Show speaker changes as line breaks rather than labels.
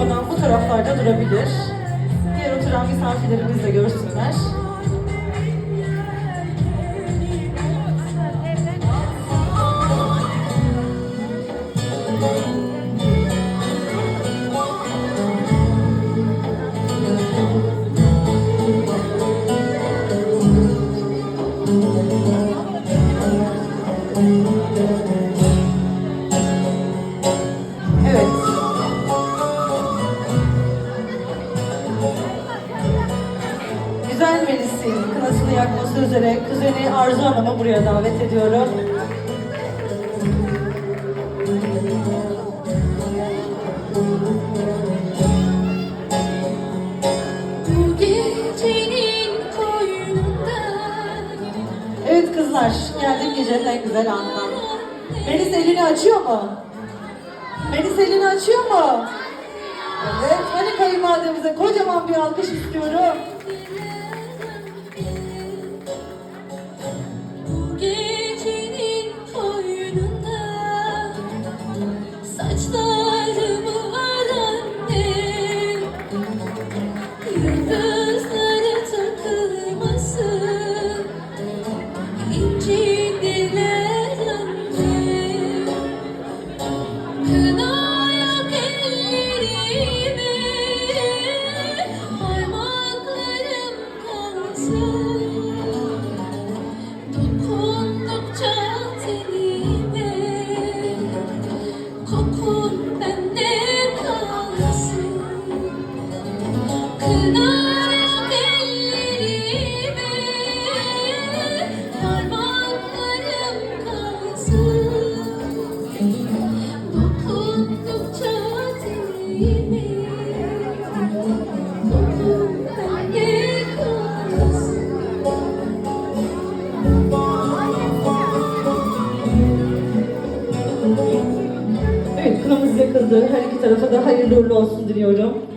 çıkmadan bu taraflarda durabilir. Diğer oturan misafirlerimiz de görsünler. yakması üzere kuzeni Arzu Hanım'ı buraya davet ediyorum. Evet kızlar, geldim gecenin en güzel anına. Melis elini açıyor mu? Melis elini açıyor mu? Evet, hani kayınvalidemize kocaman bir alkış istiyorum. Thank you.
Evet kınamız yakıldı. Her iki tarafa da hayırlı uğurlu olsun diliyorum.